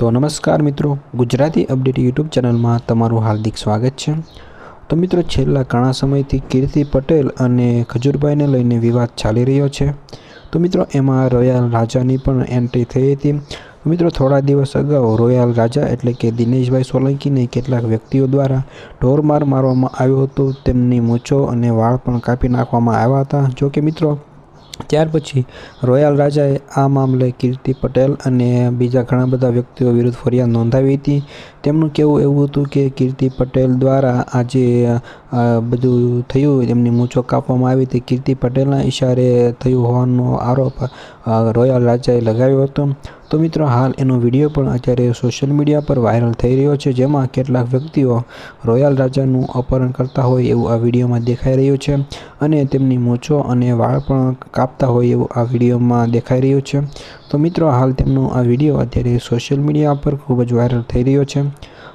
તો નમસ્કાર મિત્રો, ગુજરાતી અપડેટ યુટ્યુબ ચેનલમાં તમારું હાર્દિક સ્વાગત છે. તો મિત્રો, છેલ્લા ઘણા સમયથી કીર્તિ પટેલ અને ખજૂરભાઈને લઈને વિવાદ ચાલી રહ્યો છે. તો મિત્રો, એમાં રોયલ રાજાની પણ એન્ટ્રી થઈ હતી. મિત્રો, થોડા દિવસ અગાઉ રોયલ રાજા એટલે કે દિનેશભાઈ સોલંકીને કેટલાક વ્યક્તિઓ દ્વારા ઢોરમાર મારવામાં આવ્યો હતો. તેમની મૂછો અને વાળ પણ કાપી નાખવામાં આવ્યા હતા. જોકે મિત્રો ત્યાર પછી રોયલ રાજાએ આ મામલે કીર્તિ પટેલ અને બીજા ઘણા બધા વ્યક્તિઓ વિરુદ્ધ ફરિયાદ નોંધાવી હતી. તેમનું કહેવું એવું હતું કે કીર્તિ પટેલ દ્વારા આજે બધું થયું એમની મૂછો કાપવામાં આવી તે કીર્તિ પટેલના ઇશારે થયું હોવાનો આરોપ રોયલ રાજાએ લગાવ્યો હતો. તો મિત્રો, હાલ એનો વીડિયો પણ અત્યારે સોશિયલ મીડિયા પર વાયરલ થઈ રહ્યો છે, જેમાં કેટલાક વ્યક્તિઓ રોયલ રાજાનું અપહરણ કરતા હોય એવું આ વિડીયોમાં દેખાઈ રહ્યું છે અને તેમની મૂછો અને વાળ પણ કાપતા હોય એવું આ વિડીયોમાં દેખાઈ રહ્યું છે. તો મિત્રો, હાલ તેમનો આ વીડિયો અત્યારે સોશિયલ મીડિયા પર ખૂબ જ વાયરલ થઈ રહ્યો છે.